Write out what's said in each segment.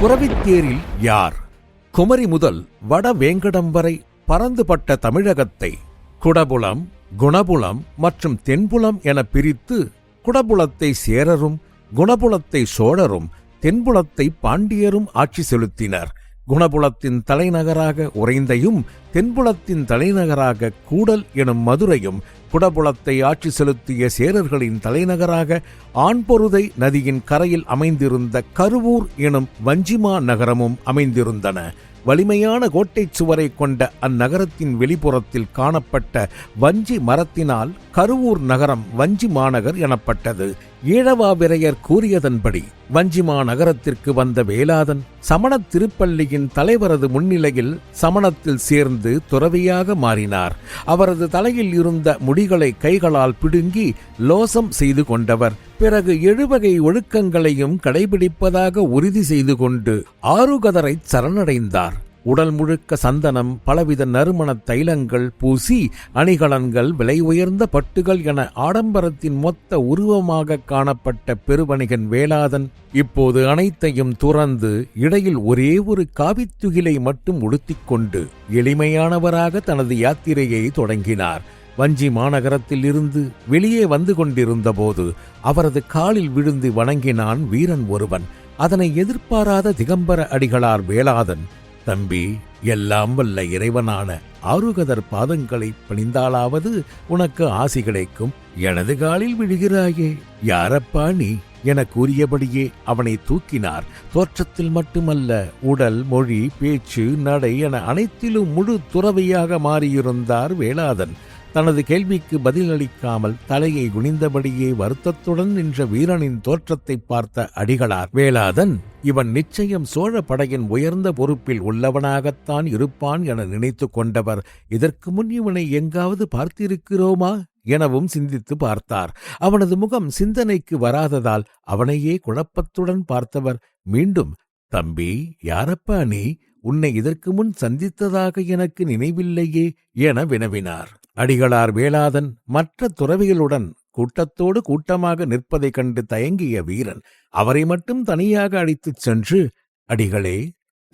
புறவித்தேரில் யார்? குமரி முதல் வட வேங்கடம் வரை பறந்துபட்ட தமிழகத்தை குடபுலம் குணபுலம் மற்றும் தென்புலம் என பிரித்து குடபுலத்தை சேரரும் குணபுலத்தை சோழரும் தென்புலத்தை பாண்டியரும் ஆட்சி செலுத்தினர். குணபுலத்தின் தலைநகராக உறைந்தையும் தென்புலத்தின் தலைநகராக கூடல் எனும் மதுரையும் குடபுலத்தை ஆட்சி செலுத்திய சேரர்களின் தலைநகராக ஆண்பொருதை நதியின் கரையில் அமைந்திருந்த கருவூர் எனும் வஞ்சிமா நகரமும் அமைந்திருந்தன. வலிமையான கோட்டை சுவரை கொண்ட அந்நகரத்தின் வெளிப்புறத்தில் காணப்பட்ட வஞ்சி மரத்தினால் கருவூர் நகரம் வஞ்சி மாநகர் எனப்பட்டது. ஈழவாவிரையர் கூறியதன்படி வஞ்சிமா நகரத்திற்கு வந்த வேலாதன் சமணத் திருப்பள்ளியின் தலைவரது முன்னிலையில் சமணத்தில் சேர்ந்து துறவியாக மாறினார். அவரது தலையில் இருந்த முடிகளை கைகளால் பிடுங்கி லோசம் செய்து கொண்டவர். பிறகு எழுவகை ஒழுக்கங்களையும் கடைபிடிப்பதாக உறுதி செய்து கொண்டு ஆறுகதரை சரணடைந்தார். உடல் முழுக்க சந்தனம் பலவித நறுமண தைலங்கள் பூசி அணிகலன்கள் விலை உயர்ந்த பட்டுகள் என ஆடம்பரத்தின் மொத்த உருவமாக காணப்பட்ட பெருவணிகன் வேளாதன் இப்போது அனைத்தையும் துறந்து இடையில் ஒரே ஒரு காவித்துகிலை மட்டும் உடுத்திக்கொண்டு எளிமையானவராக தனது யாத்திரையை தொடங்கினார். வஞ்சி மாநகரத்தில் இருந்து வெளியே வந்து கொண்டிருந்தபோது அவரது காலில் விழுந்து வணங்கினான் வீரன் ஒருவன். அதனை எதிர்பாராத திகம்பர அடிகளார் வேளாதன் தம்பி எல்லாம் வல்ல இறைவனான ஆருகதர் பாதங்களை பணிந்தாலாவது உனக்கு ஆசி கிடைக்கும். எனது காலில் விழுகிறாயே. யாரப்பா நீ? என கூறியபடியே அவனை தூக்கினார். தோற்றத்தில் மட்டுமல்ல உடல் மொழி பேச்சு நடை என அனைத்திலும் முழு துறவியாக மாறியிருந்தார் வேளாதன். தனது கேள்விக்கு பதிலளிக்காமல் தலையை குனிந்தபடியே வருத்தத்துடன் நின்ற வீரனின் தோற்றத்தை பார்த்த அடிகளார் வேளாதன் இவன் நிச்சயம் சோழ படையின் உயர்ந்த பொறுப்பில் உள்ளவனாகத்தான் இருப்பான் என நினைத்து கொண்டவர். இதற்கு முன் இவனை எங்காவது பார்த்திருக்கிறோமா? எனவும் சிந்தித்து பார்த்தார். அவனது முகம் சிந்தனைக்கு வராததால் அவனையே குழப்பத்துடன் பார்த்தவர் மீண்டும் தம்பி யாரப்பா நீ? உன்னை இதற்கு முன் சந்தித்ததாக எனக்கு நினைவில்லையே என வினவினார். அடிகளார் வேளாதன் மற்ற துறவிகளுடன் கூட்டத்தோடு கூட்டமாக நிற்பதைக் கண்டு தயங்கிய வீரன் அவரை மட்டும் தனியாக அழைத்துச் சென்று அடிகளே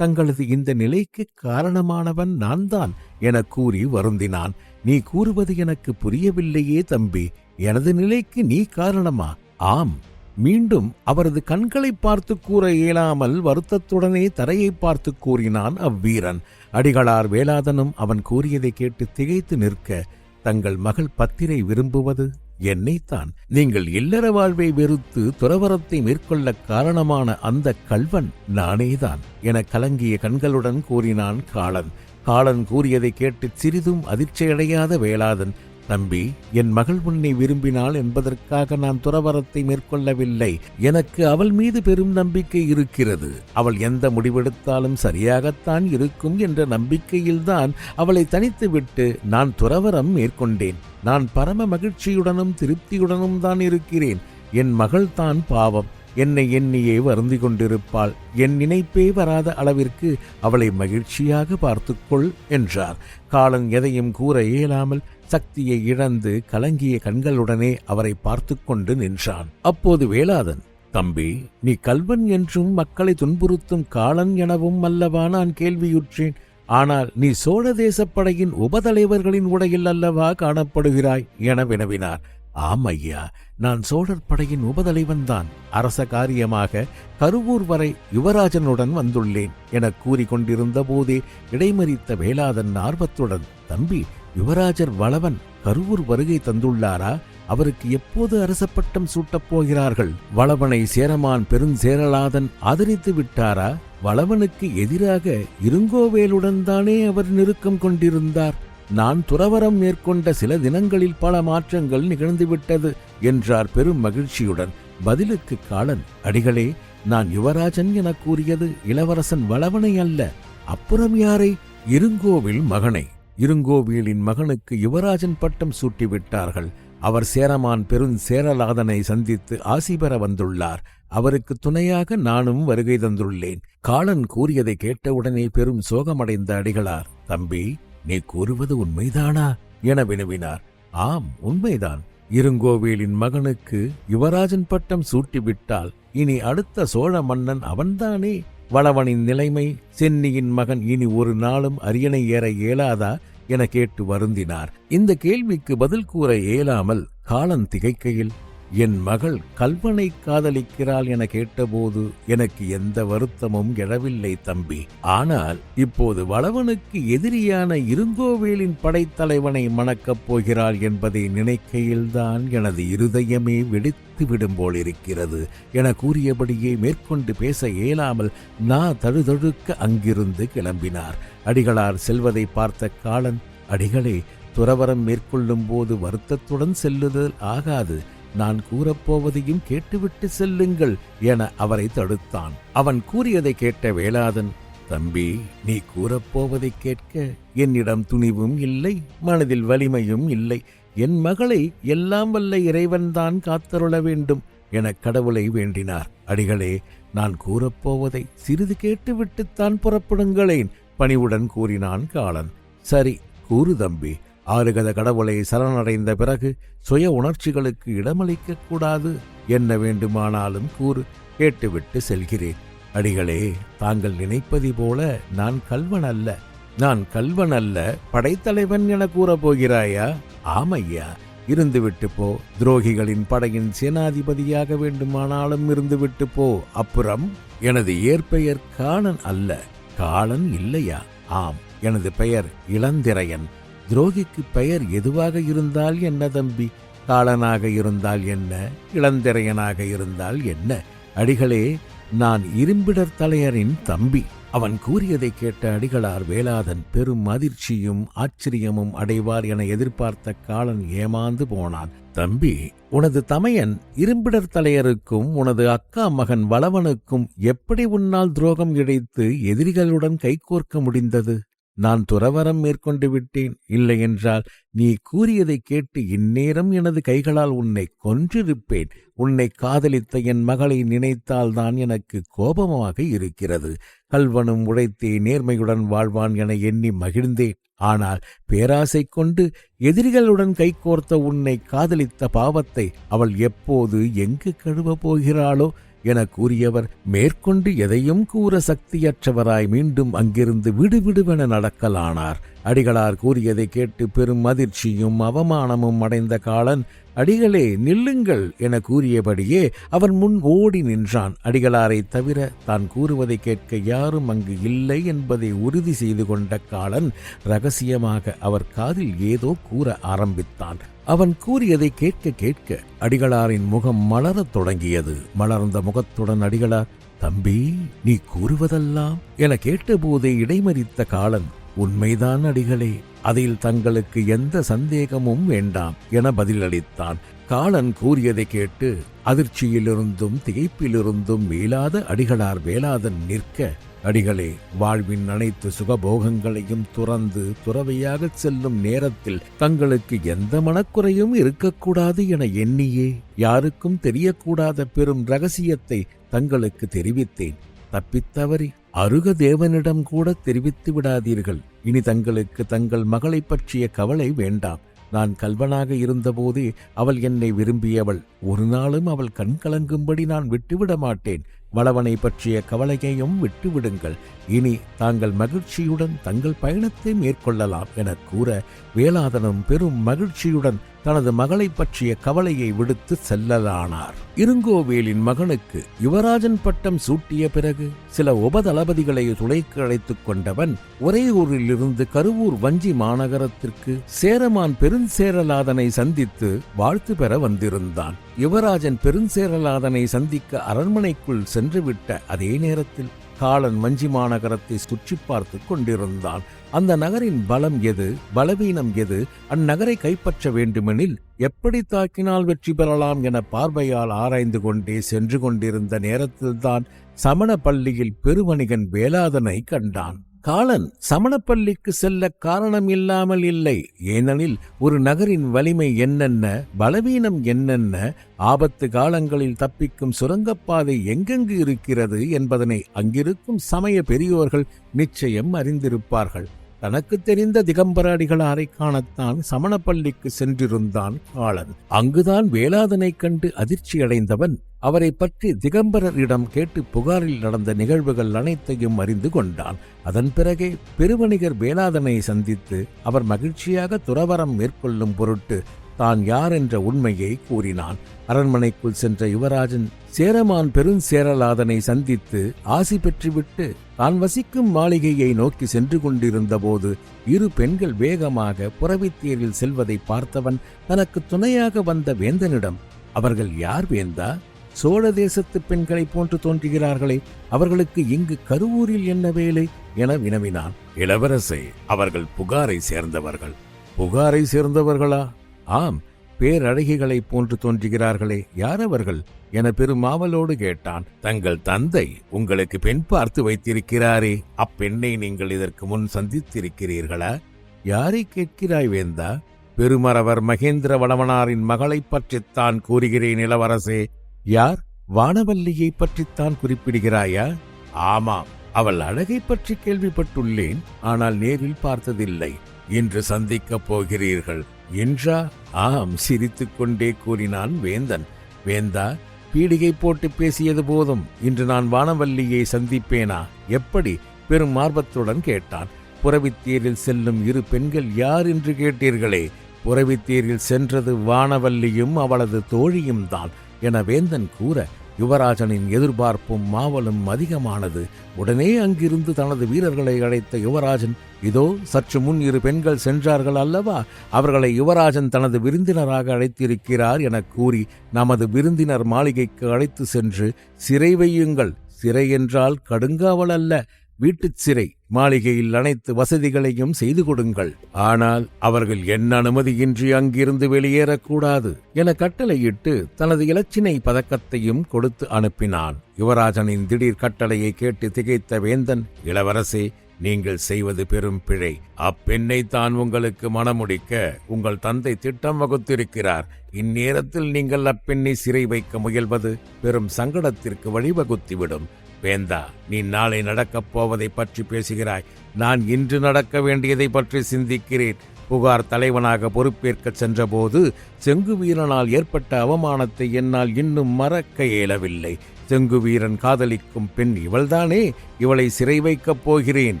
தங்களது இந்த நிலைக்கு காரணமானவன் நான் தான் என கூறி வருந்தினான். நீ கூறுவது எனக்கு புரியவில்லையே தம்பி. எனது நிலைக்கு நீ காரணமா? ஆம். மீண்டும் அவரது கண்களை பார்த்து கூற இயலாமல் வருத்தத்துடனே தரையை பார்த்து கூறினான் அவ்வீரன். அடிகளார் வேலாதனும் அவன் கூறியதை கேட்டு திகைத்து நிற்க தங்கள் மகள் பத்திரை விரும்புவது என்னைத்தான். நீங்கள் இல்லற வாழ்வை வெறுத்து துறவரத்தை மேற்கொள்ள காரணமான அந்த கல்வன் நானேதான் என கலங்கிய கண்களுடன் கூறினான் காளன். காளன் கூறியதை கேட்டு சிறிதும் அதிர்ச்சியடையாத வேளாதன் தம்பி என் மகள் உன்னை விரும்பினாள் என்பதற்காக நான் துறவரத்தை மேற்கொள்ளவில்லை. எனக்கு அவள் மீது பெரும் நம்பிக்கை இருக்கிறது. அவள் எந்த முடிவெடுத்தாலும் சரியாகத்தான் இருக்கும் என்ற நம்பிக்கையில்தான் அவளை தனித்துவிட்டு நான் துறவரம் மேற்கொண்டேன். நான் பரம மகிழ்ச்சியுடனும் திருப்தியுடனும் தான் இருக்கிறேன். என் மகள் தான் பாவம். என்னை எண்ணியே வருந்தி கொண்டிருப்பாள். என் நினைப்பே வராத அளவிற்கு அவளை மகிழ்ச்சியாக பார்த்துக்கொள் என்றார். காலன் எதையும் கூற இயலாமல் சக்தியை இழந்து கலங்கிய கண்களுடனே அவரை பார்த்து கொண்டு நின்றான். அப்போது வேளாதன் தம்பி நீ கல்வன் என்றும் மக்களை துன்புறுத்தும் காலன் எனவும் அல்லவா நான் கேள்வியுற்றேன். ஆனால் நீ சோழ தேசப்படையின் உபதலைவர்களின் உடையில் அல்லவா காணப்படுகிறாய் என வினவினார். ஆம் ஐயா நான் சோழர் படையின் உபதலைவன்தான். அரச காரியமாக கருவூர் வரை யுவராஜனுடன் வந்துள்ளேன் என கூறிக்கொண்டிருந்த போதே இடைமறித்த வேளாதன் ஆர்வத்துடன் தம்பி யுவராஜர் வளவன் கருவூர் வருகை தந்துள்ளாரா? அவருக்கு எப்போது அரசப்பட்டம் சூட்டப் போகிறார்கள்? வளவனை சேரமான் பெருஞ்சேரலாதன் ஆதரித்து விட்டாரா? வளவனுக்கு எதிராக இருங்கோவேலுடன் தானே அவர் நெருக்கம் கொண்டிருந்தார். நான் துறவரம் மேற்கொண்ட சில தினங்களில் பல மாற்றங்கள் நிகழ்ந்துவிட்டது என்றார் பெரும் மகிழ்ச்சியுடன். பதிலுக்கு காலன் அடிகளே நான் யுவராஜன் என கூறியது இளவரசன் வளவனை அல்ல. அப்புறம் யாரை? இருங்கோவில் மகனை. இருங்கோவிலின் மகனுக்கு யுவராஜன் பட்டம் சூட்டிவிட்டார்கள். அவர் சேரமான் பெருஞ்சேரலாதனை சந்தித்து ஆசி பெற வந்துள்ளார். அவருக்கு துணையாக நானும் வருகை தந்துள்ளேன். காலன் கூறியதை கேட்டவுடனே பெரும் சோகமடைந்த அடிகளார் தம்பி நீ கூறுவது உண்மைதானா? என வினவினார். ஆம் உண்மைதான். இருங்கோவேலின் மகனுக்கு யுவராஜன் பட்டம் சூட்டிவிட்டால் இனி அடுத்த சோழ மன்னன் அவன்தானே? வளவனின் நிலைமை சென்னியின் மகன் இனி ஒரு நாளும் அரியணை ஏற இயலாதா என கேட்டு வருந்தினார். இந்த கேள்விக்கு பதில் கூற இயலாமல் காலம் திகைக்கையில் என் மகள் கல்வனை காதலிக்கிறாள் என கேட்டபோது எனக்கு எந்த வருத்தமும் எழவில்லை தம்பி. ஆனால் இப்போது வளவனுக்கு எதிரியான இருங்கோவேலின் படைத்தலைவனை மணக்கப் போகிறாள் என்பதை நினைக்கையில்தான் எனது இருதயமே வெடித்து விடும் போல் இருக்கிறது என கூறியபடியே மேற்கொண்டு பேச இயலாமல் நா தழுதழுக்க அங்கிருந்து கிளம்பினார். அடிகளார் செல்வதை பார்த்த காலன் அடிகளே துறவரம் மேற்கொள்ளும் போது வருத்தத்துடன் செல்லுதல் ஆகாது. நான் கூறப்போவதையும் கேட்டுவிட்டு செல்லுங்கள் என அவரை தடுத்தான். அவன் கூறியதை கேட்ட வேளாதன் தம்பி நீ கூறப்போவதை கேட்க என்னிடம் துணிவும் இல்லை மனதில் வலிமையும் இல்லை. என் மகளை எல்லாம் வல்ல இறைவன்தான் காத்தருள வேண்டும் என கடவுளை வேண்டினார். அடிகளே நான் கூறப்போவதை சிறிது கேட்டுவிட்டுத்தான் புறப்படுங்களேன் பணிவுடன் கூறினான் காளன் சரி கூறு தம்பி ஆறுகத கடவுளை சரணடைந்த பிறகு சுய உணர்ச்சிகளுக்கு இடமளிக்க கூடாது என்ன வேண்டுமானாலும் கூறு கேட்டுவிட்டு செல்கிறேன். அடிகளே தாங்கள் நினைப்பது போல நான் கல்வன் அல்ல. நான் கல்வன் அல்ல படைத்தலைவன் என கூறப் போகிறாயா? ஆமையா இருந்துவிட்டு போ. துரோகிகளின் படையின் சேனாதிபதியாக வேண்டுமானாலும் இருந்துவிட்டு போ. அப்புறம் எனது இயற்பெயர் காணன் அல்ல காலன் இல்லையா? ஆம் எனது பெயர் இளந்திரையன். துரோகிக்கு பெயர் எதுவாக இருந்தால் என்ன தம்பி? காளனாக இருந்தால் என்ன? இளந்திரையனாக இருந்தால் என்ன? அடிகளே நான் இரும்பிடர் தலையரின் தம்பி. அவன் கூறியதை கேட்ட அடிகளார் வேலாதன் பெரும் அதிர்ச்சியும் ஆச்சரியமும் அடைவார் என எதிர்பார்த்த காலன் ஏமாந்து போனான். தம்பி உனது தமையன் இரும்பிடர் தலையருக்கும் உனது அக்கா மகன் வளவனுக்கும் எப்படி உன்னால் துரோகம் இழைத்து எதிரிகளுடன் கைகோர்க்க முடிந்தது? நான் துறவரம் மேற்கொண்டு விட்டேன். இல்லையென்றால் நீ கூறியதை கேட்டு இந்நேரம் எனது கைகளால் உன்னை கொன்றிருப்பேன். உன்னை காதலித்த என் மகளை நினைத்தால்தான் எனக்கு கோபமாக இருக்கிறது. கல்வனும் உழைத்தே நேர்மையுடன் வாழ்வான் என எண்ணி மகிழ்ந்தேன். ஆனால் பேராசை கொண்டு எதிரிகளுடன் கைகோர்த்த உன்னை காதலித்த பாவத்தை அவள் எப்போது எங்கு கழுவ போகிறாளோ என கூறியவர் மேற்கொண்டு எதையும் கூற சக்தியற்றவராய் மீண்டும் அங்கிருந்து விடுவிடுவென நடக்கலானார். அடிகளார் கூறியதை கேட்டு பெரும் அதிர்ச்சியும் அவமானமும் அடைந்த காலன் அடிகளே நில்லுங்கள் என கூறியபடியே அவன் முன் ஓடி நின்றான். அடிகளாரை தவிர தான் கூறுவதை கேட்க யாரும் அங்கு இல்லை என்பதை உறுதி செய்து கொண்ட காலன் ரகசியமாக அவர் காதில் ஏதோ கூற ஆரம்பித்தான். அவன் கூறியதை கேட்க கேட்க அடிகளாரின் முகம் மலரத் தொடங்கியது. மலர்ந்த முகத்துடன் அடிகளார் தம்பி நீ கூறுவதெல்லாம் என கேட்டபோதே இடைமறித்த காலன் உண்மைதான் அடிகளே அதில் தங்களுக்கு எந்த சந்தேகமும் வேண்டாம் என பதிலளித்தான். காலன் கூறியதை கேட்டு அதிர்ச்சியிலிருந்தும் திகைப்பிலிருந்தும் மீளாத அடிகளார் வேளாதன் நிற்க அடிகளே வாழ்வின் அனைத்து சுகபோகங்களையும் துறந்து துறவையாகச் செல்லும் நேரத்தில் தங்களுக்கு எந்த மனக்குறையும் இருக்கக்கூடாது என எண்ணியே. யாருக்கும் தெரியக்கூடாத பெரும் ரகசியத்தை தங்களுக்கு தெரிவித்தேன். தப்பித்தவறி அருக தேவனிடம் கூட தெரிவித்து விடாதீர்கள். இனி தங்களுக்கு தங்கள் மகளை பற்றிய கவலை வேண்டாம். நான் கல்வனாக இருந்தபோதே அவள் என்னை விரும்பியவள். ஒரு நாளும் அவள் கண் கலங்கும்படி நான் விட்டுவிட மாட்டேன் வளவனை பற்றிய கவலையையும் விட்டுவிடுங்கள். இனி தாங்கள் மகிழ்ச்சியுடன் தங்கள் பயணத்தை மேற்கொள்ளலாம் என கூற வேலாதனும் பெரும் மகிழ்ச்சியுடன் தனது மகளை பற்றிய கவலையை விடுத்து செல்லலானார். இருங்கோவேலின் மகனுக்கு யுவராஜன் பட்டம் சூட்டிய பிறகு சில உபதளபதிகளை துளைக்கு அழைத்துக் கொண்டவன் ஒரே ஊரிலிருந்து கருவூர் வஞ்சி மாநகரத்திற்கு சேரமான் பெருஞ்சேரலாதனை சந்தித்து வாழ்த்து பெற வந்திருந்தான். யுவராஜன் பெருஞ்சேரலாதனை சந்திக்க அரண்மனைக்குள் சென்றுவிட்ட அதே நேரத்தில் காலன் வஞ்சி மாநகரத்தை சுற்றி பார்த்து கொண்டிருந்தான். அந்த நகரின் பலம் எது பலவீனம் எது அந்நகரை கைப்பற்ற வேண்டுமெனில் எப்படி தாக்கினால் வெற்றி பெறலாம் என பார்வையால் ஆராய்ந்து கொண்டே சென்று கொண்டிருந்த நேரத்தில்தான் சமண பள்ளியில் பெருவணிகன் வேலாதனை கண்டான். காலன் சமணப்பள்ளிக்கு செல்ல காரணம் இல்லாமல் இல்லை. ஏனெனில் ஒரு நகரின் வலிமை என்னென்ன பலவீனம் என்னென்ன ஆபத்து காலங்களில் தப்பிக்கும் சுரங்கப்பாதை எங்கெங்கு இருக்கிறது என்பதனை அங்கிருக்கும் சமய பெரியோர்கள் நிச்சயம் அறிந்திருப்பார்கள். தனக்கு தெரிந்த திகம்பராடிகளாரை காணத்தான் சமணப்பள்ளிக்கு சென்றிருந்தான் காலன். அங்குதான் வேளாதனைக் கண்டு அதிர்ச்சியடைந்தவன் அவரை பற்றி திகம்பரரிடம் கேட்டு புகாரில் நடந்த நிகழ்வுகள் அனைத்தையும் அறிந்து கொண்டான். அதன் பிறகே பெருவணிகர் வேலாதனை சந்தித்து அவர் மகிழ்ச்சியாக துறவரம் மேற்கொள்ளும் பொருட்டு தான் யார் என்ற உண்மையை கூறினான். அரண்மனைக்குள் சென்ற யுவராஜன் சேரமான் பெருஞ்சேரலாதனை சந்தித்து ஆசி பெற்றுவிட்டு தான் வசிக்கும் மாளிகையை நோக்கி சென்று கொண்டிருந்தபோது இரு பெண்கள் வேகமாக புறவித்தேரில் செல்வதை பார்த்தவன் தனக்கு துணையாக வந்த வேந்தனிடம் அவர்கள் யார் வேந்தா? சோழ தேசத்து பெண்களைப் போன்று தோன்றுகிறார்களே அவர்களுக்கு இங்கு கருவூரில் என்ன வேலை? என வினவினான். இளவரசே அவர்கள் புகாரை சேர்ந்தவர்கள். புகாரை சேர்ந்தவர்களா? ஆம் பேரழகிகளைப் போன்று தோன்றுகிறார்களே யார் அவர்கள் என பெருமாவலோடு கேட்டான். தங்கள் தந்தை உங்களுக்கு பெண் பார்த்து வைத்திருக்கிறாரே அப்பெண்ணை நீங்கள் இதற்கு முன் சந்தித்திருக்கிறீர்களா? யாரை கேட்கிறாய் வேந்தா? பெருமரவர் மகேந்திர வளவனாரின் மகளைப் பற்றித்தான் கூறுகிறேன் இளவரசே. யார்? வானவல்லியை பற்றித்தான் குறிப்பிடுகிறாயா? ஆமாம் அவள் அழகை பற்றி கேள்விப்பட்டுள்ளேன் ஆனால் நேரில் பார்த்ததில்லை. இன்று சந்திக்கப் போகிறீர்கள். என்றா? ஆம் சிரித்துக்கொண்டே கூறினான் வேந்தன். வேந்தா பீடிகை போட்டு பேசியது போதும். இன்று நான் வானவல்லியை சந்திப்பேனா? எப்படி? பெரும் ஆர்வத்துடன் கேட்டான். புறவித்தீரில் செல்லும் இரு பெண்கள் யார் என்று கேட்டீர்களே? புறவித்தீரில் சென்றது வானவல்லியும் அவளது தோழியும் தான் என வேந்தன் கூற யுவராஜனின் எதிர்பார்ப்பும் மாவலும் அதிகமானது. உடனே அங்கிருந்து தனது வீரர்களை அழைத்த யுவராஜன் இதோ சற்று முன் இரு பெண்கள் சென்றார்கள் அல்லவா? அவர்களை யுவராஜன் தனது விருந்தினராக அழைத்திருக்கிறார் என கூறி நமது விருந்தினர் மாளிகைக்கு அழைத்து சென்று சிறை வையுங்கள். சிறை என்றால் கடுங்காவல் அல்ல. வீட்டுச் சிறை மாளிகையில் அனைத்து வசதிகளையும் செய்து கொடுங்கள். ஆனால் அவர்கள் என் அனுமதியின்றி அங்கிருந்து வெளியேறக்கூடாது என கட்டளையிட்டு தனது இலச்சினை பதக்கத்தையும் கொடுத்து அனுப்பினான். யுவராஜனின் திடீர் கட்டளையை கேட்டு திகைத்த வேந்தன் இளவரசே நீங்கள் செய்வது பெரும் பிழை. அப்பெண்ணை தான் உங்களுக்கு மணமுடிக்க உங்கள் தந்தை திட்டம் வகுத்திருக்கிறார். இந்நேரத்தில் நீங்கள் அப்பெண்ணை சிறை வைக்க முயல்வது பெரும் சங்கடத்திற்கு வழிவகுத்துவிடும். வேந்தா நீ நாளை நடக்கப் போவதை பற்றி பேசுகிறாய். நான் இன்று நடக்க வேண்டியதை பற்றி சிந்திக்கிறேன். புகார் தலைவனாக பொறுப்பேற்கச் சென்றபோது செங்குவீரனால் ஏற்பட்ட அவமானத்தை என்னால் இன்னும் மறக்க இயலவில்லை. செங்கு வீரன் காதலிக்கும் பெண் இவள்தானே? இவளை சிறை வைக்கப் போகிறேன்.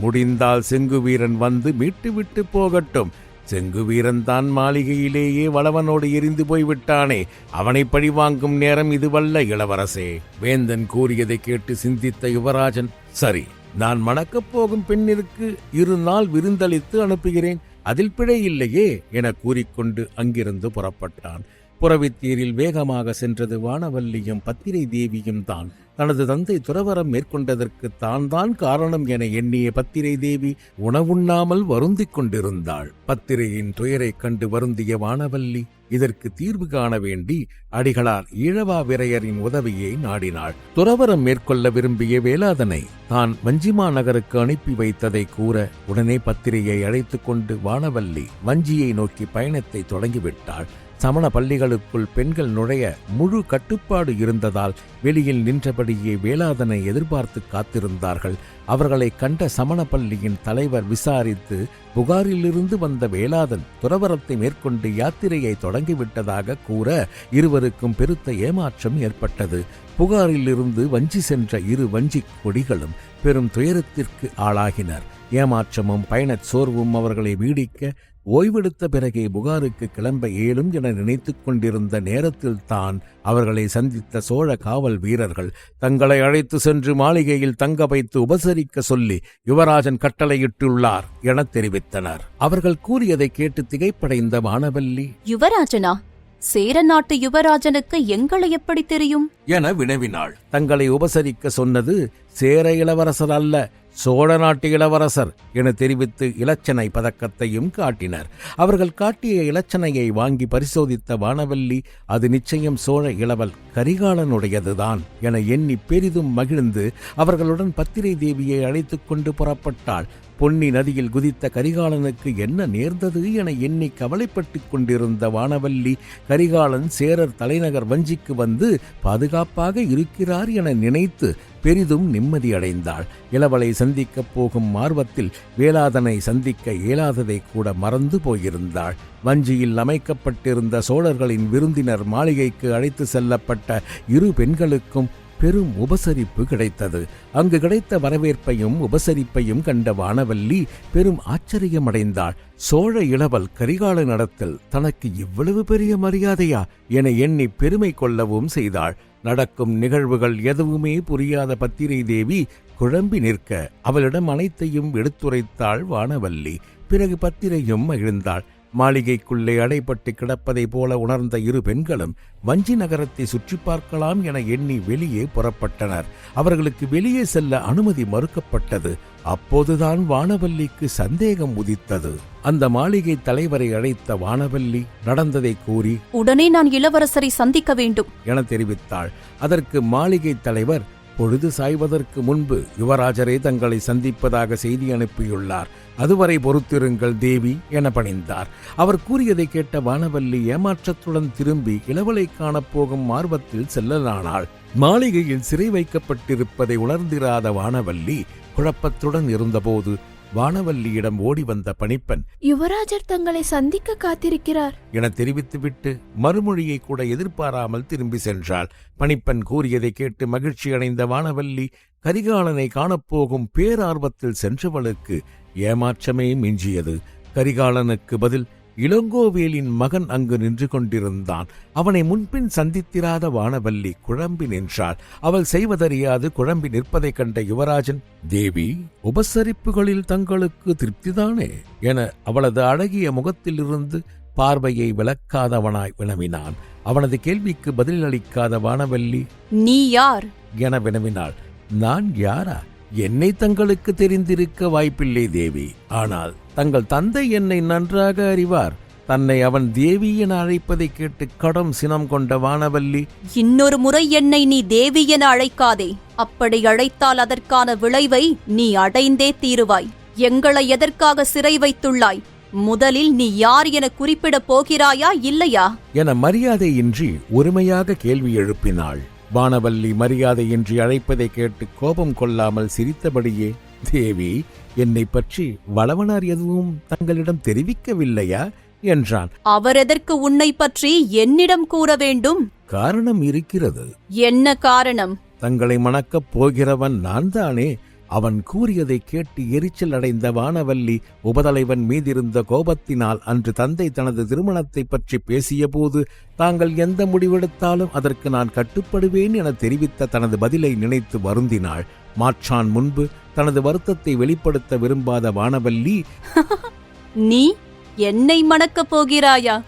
முடிந்தால் செங்குவீரன் வந்து மீட்டுவிட்டு போகட்டும். செங்கு வீரன்தான் மாளிகையிலேயே வளவனோடு எரிந்து போய்விட்டானே. அவனை பழிவாங்கும் நேரம் இதுவல்ல இளவரசே. வேந்தன் கூறியதை கேட்டு சிந்தித்த யுவராஜன் சரி நான் மணக்கப் போகும் பெண்ணிற்கு இரு நாள் விருந்தளித்து அனுப்புகிறேன். அதில் பிழை இல்லையே என கூறிக்கொண்டு அங்கிருந்து புறப்பட்டான். புறவித்தீரில் வேகமாக சென்றது வானவல்லியும் பத்திரை தேவியும் தான். தனது தந்தை துறவரம் மேற்கொண்டதற்கு தான் தான் காரணம் என எண்ணிய பத்திரை தேவி உணவுண்ணாமல் வருந்திக் கொண்டிருந்தாள். பத்திரையின் துயரைக் கண்டு வருந்திய வானவல்லி இதற்கு தீர்வு காண வேண்டி அடிகளார் ஈழவா விரையரின் உதவியை நாடினாள். துறவரம் மேற்கொள்ள விரும்பிய வேலாதனை தான் வஞ்சிமா நகருக்கு அனுப்பி வைத்ததை கூற உடனே பத்திரையை அழைத்துக் கொண்டு வானவல்லி வஞ்சியை நோக்கி பயணத்தை தொடங்கிவிட்டாள். சமண பள்ளிகளுக்குள் பெண்கள் நுழைய முழு கட்டுப்பாடு இருந்ததால் வெளியில் நின்றபடியே வேலாதனை எதிர்பார்த்து காத்திருந்தார்கள். அவர்களை கண்ட சமண பள்ளியின் தலைவர் விசாரித்து புகாரிலிருந்து வந்த வேலாதன் துறவரத்தை மேற்கொண்டு யாத்திரையை தொடங்கிவிட்டதாக கூற இருவருக்கும் பெருத்த ஏமாற்றம் ஏற்பட்டது. புகாரிலிருந்து வஞ்சி சென்ற இரு வஞ்சிக் கொடிகளும் பெரும் துயரத்திற்கு ஆளாகினர். ஏமாற்றமும் பயணச் சோர்வும் அவர்களை வீடிக்க ஓய்வெடுத்த பிறகே புகாருக்கு கிளம்ப இயலும் என நினைத்துக் கொண்டிருந்த நேரத்தில் தான் அவர்களை சந்தித்த சோழ காவல் வீரர்கள் தங்களை அழைத்து சென்று மாளிகையில் தங்க வைத்து உபசரிக்க சொல்லி யுவராஜன் கட்டளையிட்டுள்ளார் எனத் தெரிவித்தனர். அவர்கள் கூறியதை கேட்டு திகைப்படைந்த வானவல்லி யுவராஜனா சேர நாட்டு யுவராஜனுக்கு எங்களை எப்படி தெரியும்? என வினவினாள். தங்களை உபசரிக்க சொன்னது சேர இளவரசர் அல்ல சோழ நாட்டு இளவரசர் என தெரிவித்து இலச்சனை பதக்கத்தையும் காட்டினர். அவர்கள் காட்டிய இலச்சனையை வாங்கி பரிசோதித்த வானவல்லி அது நிச்சயம் சோழ இளவல் கரிகாலனுடையதுதான் என எண்ணி பெரிதும் மகிழ்ந்து அவர்களுடன் பத்திரை தேவியை அழைத்துக் கொண்டு புறப்பட்டாள். பொன்னி நதியில் குதித்த கரிகாலனுக்கு என்ன நேர்ந்தது என எண்ணி கவலைப்பட்டு கொண்டிருந்த வானவல்லி கரிகாலன் சேரர் தலைநகர் வஞ்சிக்கு வந்து பாதுகாப்பாக இருக்கிறார் என நினைத்து பெரிதும் நிம்மதியடைந்தாள் இளவலை சந்திக்கப் போகும் ஆர்வத்தில் வேளாதனை சந்திக்க இயலாததை கூட மறந்து போயிருந்தாள். வஞ்சியில் அமைக்கப்பட்டிருந்த சோழர்களின் விருந்தினர் மாளிகைக்கு அழைத்து செல்லப்பட்ட இரு பெண்களுக்கும் பெரும் உபசரிப்பு கிடைத்தது. அங்கு கிடைத்த வரவேற்பையும் உபசரிப்பையும் கண்ட வானவல்லி பெரும் ஆச்சரியமடைந்தாள். சோழ இளவல் கரிகால நடத்தில் தனக்கு இவ்வளவு பெரிய மரியாதையா என எண்ணி பெருமை கொள்ளவும் செய்தாள். நடக்கும் நிகழ்வுகள் எதுவுமே புரியாத பத்திரை தேவி குழம்பி நிற்க அவளிடம் அனைத்தையும் எடுத்துரைத்தாள் வானவல்லி. பிறகு பத்திரையும் மகிழ்ந்தாள். மாளிகைக்குள்ளே அடைபட்டு கிடப்பதைப் போல உணர்ந்த இரு பெண்களும் வஞ்சி நகரத்தை சுற்றி பார்க்கலாம் என எண்ணி வெளியே புறப்பட்டனர். அவர்களுக்கு வெளியே செல்ல அனுமதி மறுக்கப்பட்டது. அப்போதுதான் வானவல்லிக்கு சந்தேகம் உதித்தது. அந்த மாளிகை தலைவரை அழைத்த வானவல்லி நடந்ததை கூறி உடனே நான் இளவரசரை சந்திக்க வேண்டும். என தெரிவித்தாள். அதற்கு மாளிகை தலைவர் பொழுது சாய்வதற்கு முன்பு யுவராஜரே தங்களை சந்திப்பதாக செய்தி அனுப்பியுள்ளார். அதுவரை பொறுத்திருங்கள் தேவி என பணிந்தார். அவர் கூறியதை கேட்ட வானவல்லி ஏமாற்றத்துடன் திரும்பி இளவலை காணப்போகும் ஆர்வத்தில் செல்லலானாள். மாளிகையில் சிறை வைக்கப்பட்டிருப்பதை உணர்ந்திராத வானவல்லி குழப்பத்துடன் இருந்தபோது வானவல்லியிடம் ஓடி வந்த பணிப்பெண் யுவராஜர் தங்களை சந்திக்க காத்திருக்கிறார். என தெரிவித்துவிட்டு மறுமொழியை கூட எதிர்பாராமல் திரும்பி சென்றாள். பணிப்பெண் கூறியதை கேட்டு மகிழ்ச்சியடைந்த வானவல்லி கரிகாலனை காணப்போகும் பேரார்வத்தில் சென்றவளுக்கு ஏமாற்றமே மிஞ்சியது. கரிகாலனுக்கு பதில் இளங்கோவேலின் மகன் அங்கு நின்று கொண்டிருந்தான். அவனை முன்பின் சந்தித்திராத வானவல்லி குழம்பி நின்றாள். அவள் செய்வதறியாது குழம்பி நிற்பதைக் கண்ட யுவராஜன் தேவி உபசரிப்புகளில் தங்களுக்கு திருப்திதானே? என அவளது அழகிய முகத்திலிருந்து பார்வையை விளக்காதவனாய் வினவினான். அவனது கேள்விக்கு பதிலளிக்காத வானவல்லி. நீ யார்? என வினவினாள். நான் யாரா? என்னை தங்களுக்கு தெரிந்திருக்க வாய்ப்பில்லை தேவி. ஆனால் தங்கள் தந்தை என்னை நன்றாக அறிவார். தன்னை அவன் தேவி என அழைப்பதை கேட்டு கடும் சினம் கொண்ட வானவல்லி இன்னொரு முறை என்னை நீ தேவி என அழைக்காதே. அப்படி அழைத்தால் அதற்கான விளைவை நீ அடைந்தே தீருவாய். எங்களை எதற்காக சிறை வைத்துள்ளாய்? முதலில் நீ யார் என குறிப்பிடப் போகிறாயா இல்லையா? என மரியாதையின்றி ஒருமையாக கேள்வி எழுப்பினாள். வானவல்லி மரியாதையின்றி அழைப்பதை கேட்டு கோபம் கொள்ளாமல் சிரித்தபடியே தேவி என்னை பற்றி வளவனார் எதுவும் தங்களிடம் தெரிவிக்கவில்லையா? என்றான். அவர் எதற்கு உன்னை பற்றி என்னிடம் கூற வேண்டும்? காரணம் இருக்கிறது. என்ன காரணம்? தங்களை மணக்கப் போகிறவன் நான் தானே அவன் கூறியதை கேட்டு எரிச்சல் அடைந்த வானவல்லி உபதலைவன் மீதிருந்த கோபத்தினால் அன்று தந்தை தனது திருமணத்தை பற்றி பேசியபோது தாங்கள் எந்த முடிவெடுத்தாலும் அதற்கு நான் கட்டுப்படுவேன் என தெரிவித்த தனது பதிலை நினைத்து வருந்தினாள். மாற்றான் முன்பு தனது வருத்தத்தை வெளிப்படுத்த விரும்பாத வானவல்லி நீ என்னை மணக்கப் போகிறாயா?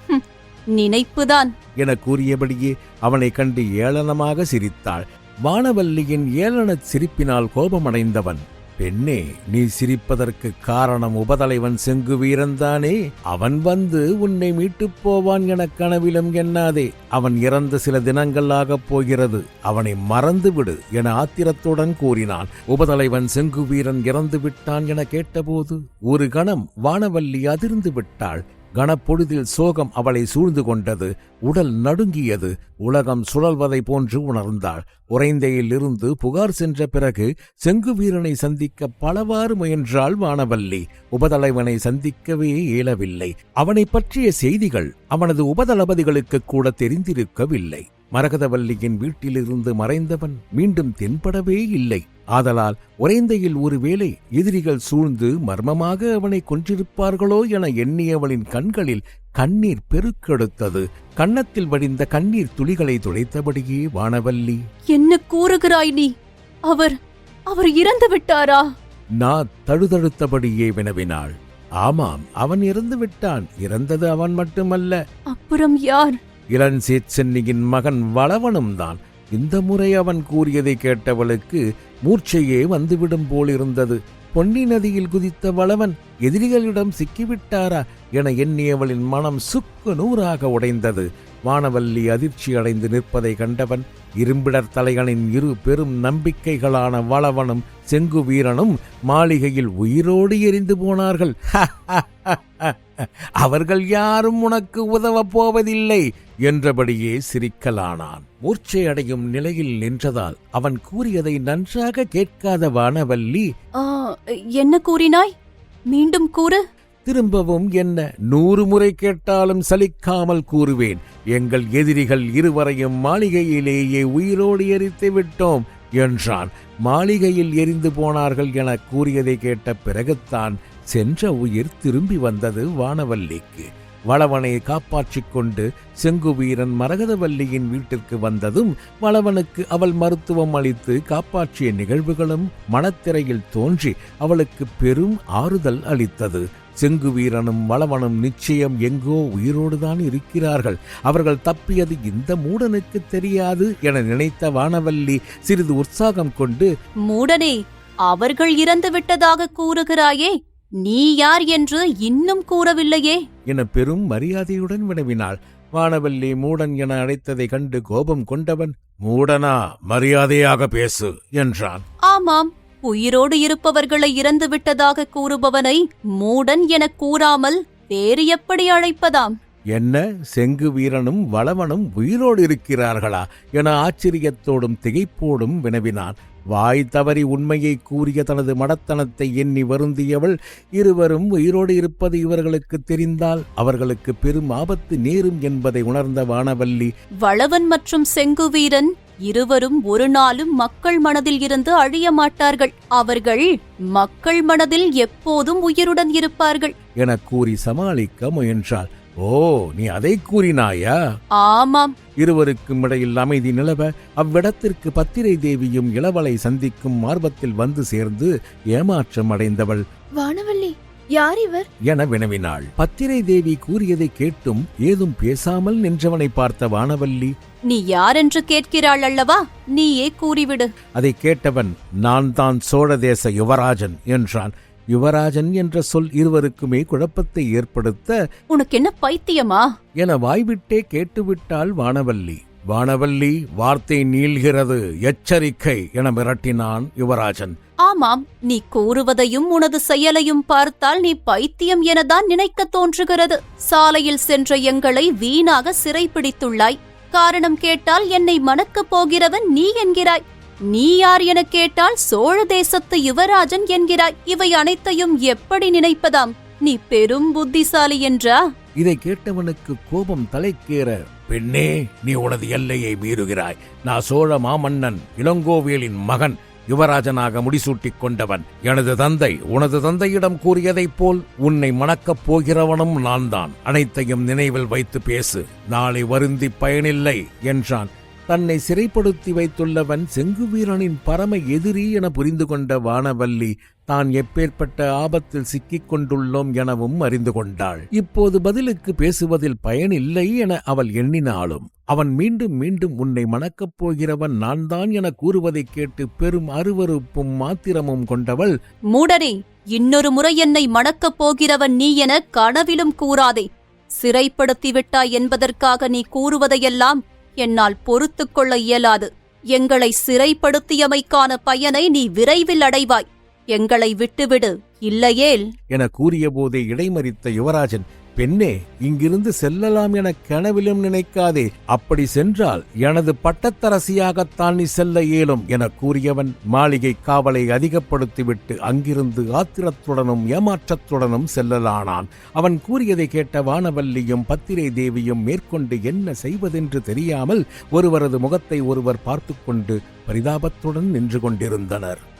நினைப்புதான். என கூறியபடியே அவனை கண்டு ஏளனமாக சிரித்தாள். வானவல்லியின் ஏளனச் சிரிப்பினால் கோபமடைந்தவன் பெண்ணே நீ சிரிப்பதற்கு காரணம் உபதலைவன் செங்கு வீரன்தானே? அவன் வந்து உன்னை மீட்டுப் போவான் என கனவிலும் எண்ணாதே. அவன் இறந்து சில தினங்கள் ஆகப் போகிறது. அவனை மறந்துவிடு என ஆத்திரத்துடன் கூறினான். உபதலைவன் செங்குவீரன் இறந்து விட்டான் என கேட்டபோது ஒரு கணம் வானவல்லி அதிர்ந்து விட்டாள். கணப்பொழுதில் சோகம் அவளை சூழ்ந்து கொண்டது. உடல் நடுங்கியது. உலகம் சுழல்வதை போன்று உணர்ந்தாள். உறைந்தையில் இருந்து புகார் சென்ற பிறகு செங்குவீரனை சந்திக்க பலவாறு முயன்றாள் வானவல்லி. உபதலைவனை சந்திக்கவே இயலவில்லை. அவனை பற்றிய செய்திகள் அவனது உபதளபதிகளுக்கு கூட தெரிந்திருக்கவில்லை. மரகதவல்லியின் வீட்டிலிருந்து மறைந்தவன் மீண்டும் தென்படவே இல்லை. ஆதலால் உறைந்தையில் ஒருவேளை எதிரிகள் சூழ்ந்து மர்மமாக அவனை கொன்றிருப்பார்களோ என எண்ணியவளின் கண்களில் கண்ணீர் பெருக்கெடுத்தது. கன்னத்தில் வடிந்த கண்ணீர் துளிகளை துடைத்தபடியே வானவல்லி! என்ன கூறுகிறாய் நீ? அவர் அவர் இறந்து விட்டாரா? நான் தழுதழுத்தபடியே வினவினாள். ஆமாம் அவன் இறந்து விட்டான். இறந்தது அவன் மட்டுமல்ல. அப்புறம் யார்? இளஞ்சேத் சென்னியின் மகன் வளவனும் தான். இந்த முறை அவன் கூறியதை கேட்டவளுக்கு மூர்ச்சையே வந்துவிடும் போலிருந்தது. பொன்னி நதியில் குதித்த வளவன் எதிரிகளிடம் சிக்கிவிட்டாரா என எண்ணியவளின் மனம் சுக்கு நூறாக உடைந்தது. வானவல்லி அதிர்ச்சி அடைந்து நிற்பதை கண்டவன் இரும்பிடர் தலைகளின் இரு பெரும் நம்பிக்கைகளான வளவனும் செங்குவீரனும் மாளிகையில் உயிரோடு எரிந்து போனார்கள். அவர்கள் யாரும் உனக்கு உதவப் போவதில்லை என்றபடியே சிரிக்கலானான். மூர்ச்சை அடையும் நிலையில் நின்றதால் அவன் கூறியதை நன்றாக கேட்காத வானவல்லி என்ன கூறினாய்? மீண்டும் கூறு. திரும்பவும் என்ன நூறு முறை கேட்டாலும் சலிக்காமல் கூறுவேன். எங்கள் எதிரிகள் இருவரையும் மாளிகையிலேயே உயிரோடு எரித்து விட்டோம் என்றான். மாளிகையில் எரிந்து போனார்கள் என கூறியதை கேட்ட பிறகுத்தான் சென்ற உயிர் திரும்பி வந்தது வானவல்லிக்கு. வளவனை காப்பாற்றிக் கொண்டு செங்குவீரன் மரகதவல்லியின் வீட்டிற்கு வந்ததும் வளவனுக்கு அவள் மருத்துவம் அளித்து காப்பாற்றிய நிகழ்வுகளும் மனத்திரையில் தோன்றி அவளுக்கு பெரும் ஆறுதல் அளித்தது. செங்குவீரனும் வளவனும் நிச்சயம் எங்கோ உயிரோடுதான் இருக்கிறார்கள். அவர்கள் தப்பியது இந்த மூடனுக்கு தெரியாது என நினைத்த வானவல்லி சிறிது உற்சாகம் கொண்டு மூடனே அவர்கள் இறந்து விட்டதாக கூறுகிறாயே நீ யார் என்று இன்னும் கூறவில்லையே? என பெரும் மரியாதையுடன் வினவினாள். வானவல்லி மூடன் என அழைத்ததை கண்டு கோபம் கொண்டவன் மூடனா மரியாதையாக பேசு என்றான். ஆமாம் உயிரோடு இருப்பவர்களை இறந்து விட்டதாக கூறுபவனை மூடன் எனக் கூறாமல் வேறு எப்படி அழைப்பதாம்? என்ன? செங்கு வீரனும் வளவனும் உயிரோடு இருக்கிறார்களா? என ஆச்சரியத்தோடும் திகைப்போடும் வினவினான். வாய் தவறி உண்மையை கூறிய தனது மடத்தனத்தை எண்ணி வருந்தியவள் இருவரும் உயிரோடு இருப்பது இவர்களுக்கு தெரிந்தால் அவர்களுக்கு பெரும் ஆபத்து நேரும் என்பதை உணர்ந்த வானவல்லி வளவன் மற்றும் செங்குவீரன் இருவரும் ஒரு நாளும் மக்கள் மனதில் இருந்து அழிய மாட்டார்கள். அவர்கள் மக்கள் மனதில் எப்போதும் உயிருடன் இருப்பார்கள். என கூறி சமாளிக்க முயன்றாள். ஓ நீ அதை கூறினாயா? ஆமாம். இருவருக்கும் இடையில் அமைதி நிலவ அவ்விடத்திற்கு பத்திரை தேவியும் இளவலை சந்திக்கும் மார்பத்தில் வந்து சேர்ந்து ஏமாற்றம் அடைந்தவள். வானவல்லி யார் இவர்? என வினவினாள். பத்திரை தேவி கூறியதை கேட்டும் ஏதும் பேசாமல் நின்றவனை பார்த்த வானவல்லி நீ யாரென்று கேட்கிறாள் அல்லவா? நீயே கூறிவிடு. அதை கேட்டவன் நான் தான் சோழதேச யுவராஜன் என்றான். யுவராஜன் என்ற சொல் இருவருக்குமே குழப்பத்தை ஏற்படுத்த உனக்கு என்ன பைத்தியமா? என வாய்விட்டே கேட்டுவிட்டாள் வானவல்லி. வானவல்லி வார்த்தை நீள்கிறது எச்சரிக்கை என மிரட்டினான் யுவராஜன். ஆமாம் நீ கூறுவதையும் உனது செயலையும் பார்த்தால் நீ பைத்தியம் எனதான் நினைக்கத் தோன்றுகிறது. சாலையில் சென்ற எங்களை வீணாக சிறைப்பிடித்துள்ளாய். காரணம் கேட்டால் என்னை மணக்கப் போகிறவன் நீ என்கிறாய். நீ யார் எனக் கேட்டால் சோழ தேசத்து யுவராஜன் என்கிறாய். இவை அனைத்தையும் எப்படி நினைப்பதாம்? நீ பெரும் புத்திசாலி என்றா? இதை கேட்டவனுக்கு கோபம் தலைக்கேற பெண்ணே நீ உனது எல்லையை மீறுகிறாய். நான் சோழ மாமன்னன் இளங்கோவேலின் மகன் யுவராஜனாக முடிசூட்டிக் கொண்டவன். எனது தந்தை உனது தந்தையிடம் கூறியதைப் போல் உன்னை மணக்கப் போகிறவனும் நான் தான் அனைத்தையும் நினைவில் வைத்து பேசு. நாளை வருந்தி பயனில்லை என்றான். தன்னை சிறைப்படுத்தி வைத்துள்ளவன் செங்குவீரனின் பரம எதிரி என புரிந்து கொண்ட வானவல்லி தான் எப்பேற்பட்ட ஆபத்தில் சிக்கிக் கொண்டுள்ளோம் எனவும் அறிந்து கொண்டாள். இப்போது பதிலுக்கு பேசுவதில் பயனில்லை என அவள் எண்ணினாலும் அவன் மீண்டும் மீண்டும் உன்னை மணக்கப் போகிறவன் நான் தான் என கூறுவதைக் கேட்டு பெரும் அருவருப்பும் மாத்திரமும் கொண்டவள் மூடனே இன்னொரு முறை என்னை மணக்கப் போகிறவன் நீ என கனவிலும் கூறாதே. சிறைப்படுத்தி விட்டாய் என்பதற்காக நீ கூறுவதையெல்லாம் என்னால் பொறுத்துக்கொள்ள இயலாது. எங்களை சிறைப்படுத்தியமைக்கான பயனை நீ விரைவில் அடைவாய். எங்களை விட்டுவிடு இல்லையேல்? என கூறியபோதே இடைமறித்த யுவராஜன் பெண்ணே இங்கிருந்து செல்லலாம் என கனவிலும் நினைக்காதே. அப்படி சென்றால் எனது பட்டத்தரசியாகத்தான் நீ செல்ல இயலும் என கூறியவன் மாளிகை காவலை அதிகப்படுத்திவிட்டு அங்கிருந்து ஆத்திரத்துடனும் ஏமாற்றத்துடனும் செல்லலானான். அவன் கூறியதை கேட்ட வானவல்லியும் பத்திரை தேவியும் மேற்கொண்டு என்ன செய்வதென்று தெரியாமல் ஒருவரது முகத்தை ஒருவர் பார்த்து கொண்டு பரிதாபத்துடன் நின்று கொண்டிருந்தனர்.